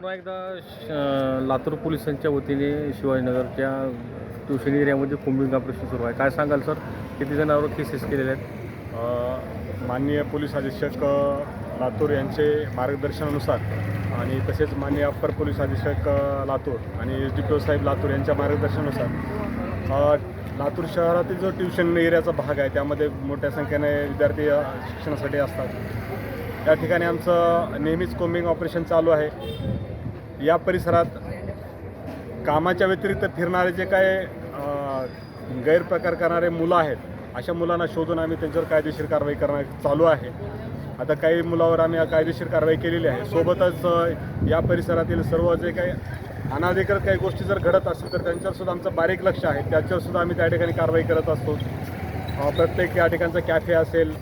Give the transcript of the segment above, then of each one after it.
पुन्हा एकदा श- लातूर पोलिसांच्या वतीने शिवाजीनगरच्या ट्युशन एरियामध्ये कोम्बिंग ऑपरेशन सुरू आहे. काय सांगाल सर? किती जणांवर केसेस केलेले आहेत? माननीय पोलीस अधीक्षक लातूर यांचे मार्गदर्शनानुसार आणि तसेच माननीय अप्पर पोलीस अधीक्षक लातूर आणि एस डी पी ओ साहेब लातूर यांच्या मार्गदर्शनानुसार लातूर शहरातील जो ट्युशन एरियाचा भाग आहे त्यामध्ये मोठ्या संख्येने विद्यार्थी शिक्षणासाठी असतात. या ठिकाणी आमचं नेहमीच कोम्बिंग ऑपरेशन चालू आहे. या परिसरात कामाच्या व्यतिरिक्त फिरणारे जे काय गैरप्रकार करणारे मुलं आहेत अशा मुलांना शोधून आम्ही त्यांच्यावर कायदेशीर कारवाई करणं चालू आहे. आता काही मुलावर आम्ही कायदेशीर कारवाई केलेली आहे. सोबतच या परिसरातील सर्व जे काही अनाधिकृत काही गोष्टी जर घडत असतील तर त्यांच्यावरसुद्धा आमचं बारीक लक्ष आहे. त्याच्यावरसुद्धा आम्ही त्या ठिकाणी कारवाई करत असतो. प्रत्येक या ठिकाणचा कॅफे असेल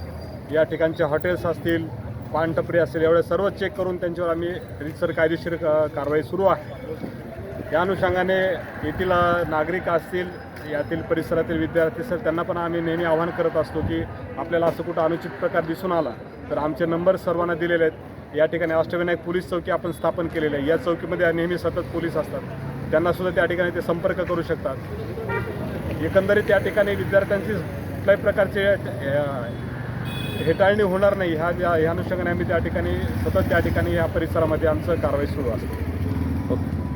या ठिकाणचे हॉटेल्स असतील पानटपरी असेल एवढे सर्व चेक करून त्यांच्यावर आम्ही रितसर कायदेशीर कारवाई सुरू आहे. या अनुषंगाने येथील नागरिक असतील यातील परिसरातील विद्यार्थी सर त्यांना पण आम्ही नेहमी आवाहन करत असतो की आपल्याला असं कुठं अनुचित प्रकार दिसून आला तर आमचे नंबर सर्वांना दिलेले आहेत. या ठिकाणी अष्टविनायक पोलीस चौकी आपण स्थापन केलेली आहे. या चौकीमध्ये नेहमी सतत पोलीस असतात. त्यांनासुद्धा त्या ठिकाणी ते संपर्क करू शकतात. एकंदरीत या ठिकाणी विद्यार्थ्यांची कुठल्याही प्रकारचे हेटाळणी होणार नाही. ह्या ज्या ह्या अनुषंगाने आम्ही त्या ठिकाणी सतत त्या ठिकाणी या परिसरामध्ये आमचं कारवाई सुरू असते. ओके.